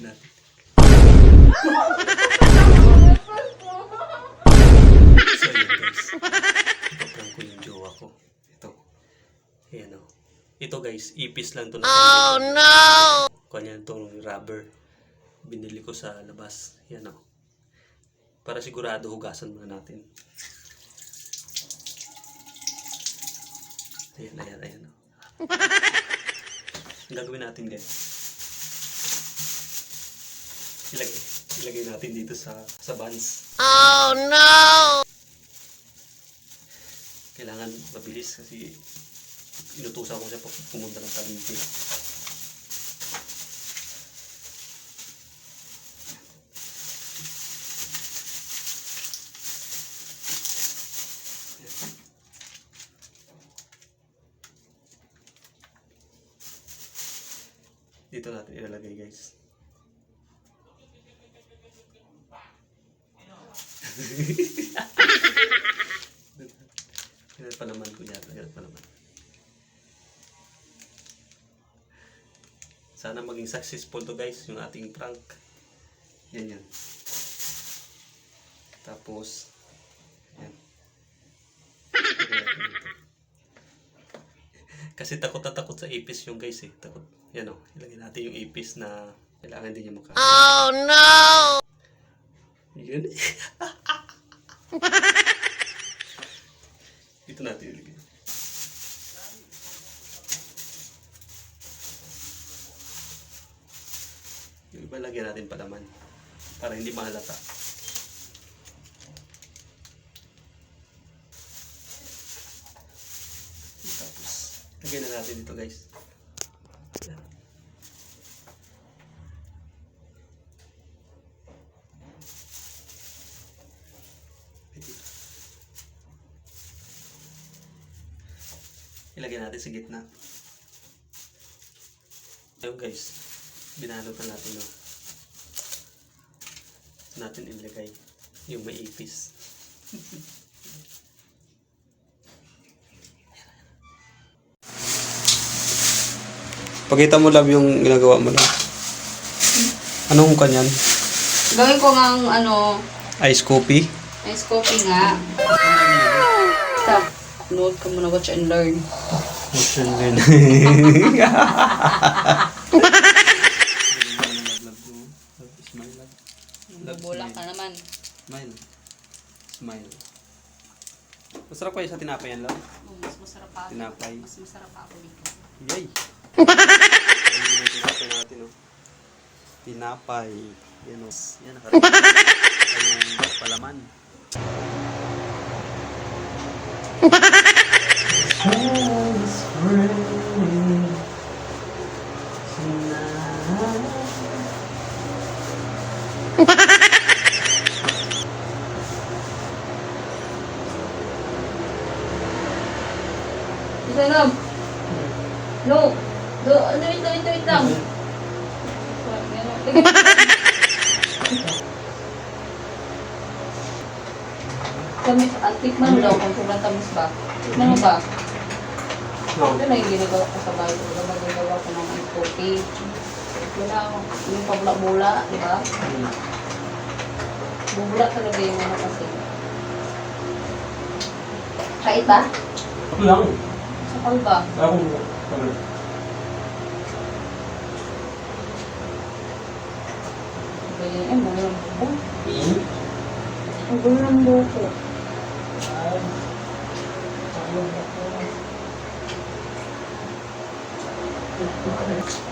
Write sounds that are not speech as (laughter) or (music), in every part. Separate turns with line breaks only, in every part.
Natin. So yun guys. Ipaprank ko yung jowa ko. Ito. Ayan o. Ito guys, ipis lang to na. Oh no! Kanya itong rubber. Binili ko sa labas. Yan o. Para sigurado hugasan muna natin. Ayan, ayan, ayan. o. (laughs) Ang gagawin natin guys. Ilagay, ilagay natin dito sa sa buns. Oh no! Kailangan mabilis kasi inutusan ko siya pu- pumunta ng Cavite. Dito natin ilalagay guys. Ganun pa naman kuya. Ganun pa naman. Sana maging successful to guys yung ating prank. Yan yan. Tapos, yan. Kasi takot na takot sa ipis yung guys eh. Takot. Yan o. Ilagay natin yung ipis na kailangan din niya maka... Oh no! Yun. (laughs) Dito natin ilagay. Yung iba lagyan natin palaman. Para hindi mahalata. Tapos, lagyan na natin dito guys. Yan. Ilagay natin sa gitna. Ayun guys, binalot na natin no. Natin ilagay yung may ipis. (laughs) Pakita mo love yung ginagawa mo lang. Anong kanyan?
Gawin ko ang ano,
Ice coffee?
ice coffee nga. Stop. Note ka muna, watch and learn.
Din. Smile love.
Bubulak ka naman.
Smile. Smile. Masarap kayo sa tinapay yan, love.
Oh, mas masarap pa.
Tinapay.
Mas masarap pa ako dito.
Yay! Tinapay natin, oh. Tinapay. Yan, oh. Yan, nakarami. Ayun, palaman.
Isa lang. No. Do, ano wait, wait, wait lang. Kami, at ah, tikman mo daw kung ba. Tikman mo ba? Ko sa bahay ko. Ito na ginagawa wala yung pabula-bula, di ba? Hmm. Bubula talaga yung ano kasi. Kahit ba?
Ako lang.
Sakal ba?
Ako lang.
Ganyan, eh, mga lang buko. Hmm? Ang gulo ng buko. Ay, ang gulo ng buko. Thank you.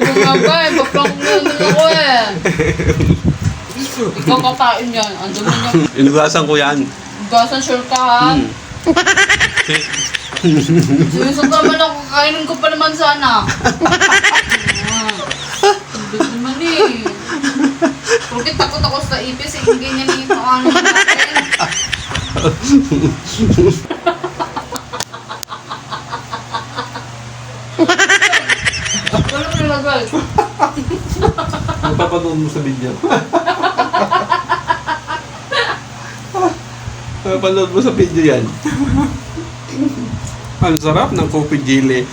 ko! Nga ba eh, papang ako eh. Ikaw kakain yan. Ang dumi niya.
Inugasan ko yan.
Gasan sure ka ha. Sinusunod naman ako, kakainin ko pa naman sana. Ang dumi naman eh. Porque takot ako sa ipis, eh, hindi niya ang natin. Nilagay. (laughs)
Mapapanood mo sa video. (laughs) Mapapanood mo sa video yan. (laughs) Ang sarap ng coffee jelly.